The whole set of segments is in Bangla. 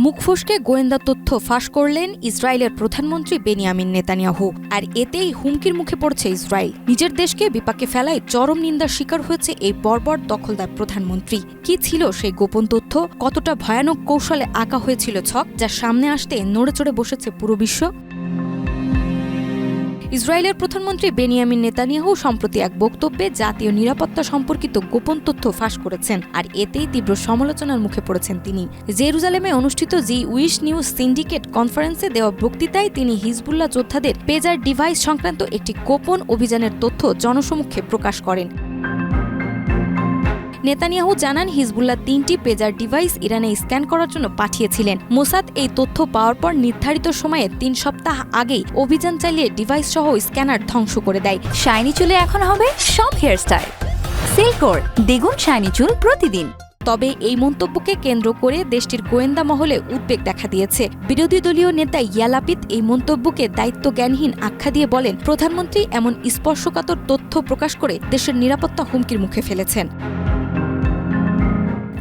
মুখ ফুসকে গোয়েন্দা তথ্য ফাঁস করলেন ইসরায়েলের প্রধানমন্ত্রী বেনিয়ামিন নেতানিয়াহু। আর এতেই হুমকির মুখে পড়ছে ইসরায়েল। নিজের দেশকে বিপাকে ফেলায় চরম নিন্দার শিকার হয়েছে এই বর্বর দখলদার প্রধানমন্ত্রী। কি ছিল সেই গোপন তথ্য? কতটা ভয়ানক কৌশলে আঁকা হয়েছিল ছক? যা সামনে আসতে নড়ে চড়ে বসেছে পুরো বিশ্ব? ইসরায়েলের প্রধানমন্ত্রী বেনিয়ামিন নেতানিয়াহু সম্প্রতি এক বক্তব্যে জাতীয় নিরাপত্তা সম্পর্কিত গোপন তথ্য ফাঁস করেছেন, আর এতেই তীব্র সমালোচনার মুখে পড়েছেন তিনি। জেরুজালেমে অনুষ্ঠিত জি উইশ নিউজ সিন্ডিকেট কনফারেন্সে দেওয়া বক্তৃতায় তিনি হিজবুল্লাহ যোদ্ধাদের পেজার ডিভাইস সংক্রান্ত একটি গোপন অভিযানের তথ্য জনসমক্ষে প্রকাশ করেন। নেতানিয়াহু জানান হিজবুল্লাহ তিনটি পেজার ডিভাইস ইরানে স্ক্যান করার জন্য পাঠিয়েছিলেন। মোসাদ এই তথ্য পাওয়ার পর নির্ধারিত সময়ে তিন সপ্তাহ আগেই অভিযান চালিয়ে ডিভাইস সহ স্ক্যানার ধ্বংস করে দেয়। শাইনি চুলে এখন হবে সব হেয়ারস্টাইল। সিল্কোর দ্বিগুণ শাইনি চুল প্রতিদিন। তবে এই মন্তব্যকে কেন্দ্র করে দেশটির গোয়েন্দা মহলে উদ্বেগ দেখা দিয়েছে। বিরোধী দলীয় নেতা ইয়ালাপিত এই মন্তব্যকে দায়িত্ব জ্ঞানহীন আখ্যা দিয়ে বলেন প্রধানমন্ত্রী এমন স্পর্শকাতর তথ্য প্রকাশ করে দেশের নিরাপত্তা হুমকির মুখে ফেলেছেন।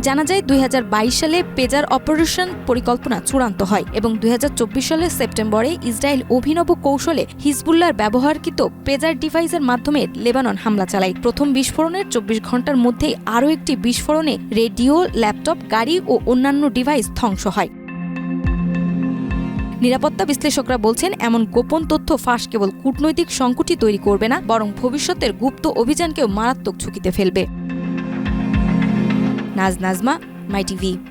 জানা যায় দুই হাজার বাইশ সালে পেজার অপারেশন পরিকল্পনা চূড়ান্ত হয় এবং দুই হাজার চব্বিশ সালের সেপ্টেম্বরে ইসরায়েল অভিনব কৌশলে হিজবুল্লার ব্যবহারকৃত পেজার ডিভাইসের মাধ্যমে লেবানন হামলা চালায়। প্রথম বিস্ফোরণের চব্বিশ ঘণ্টার মধ্যেই আরও একটি বিস্ফোরণে রেডিও, ল্যাপটপ, গাড়ি ও অন্যান্য ডিভাইস ধ্বংস হয়। নিরাপত্তা বিশ্লেষকরা বলছেন, এমন গোপন তথ্য ফাঁস কেবল কূটনৈতিক সংকটই তৈরি করবে না, বরং ভবিষ্যতের গুপ্ত অভিযানকেও মারাত্মক ঝুঁকিতে ফেলবে। Naz Nazma my TV.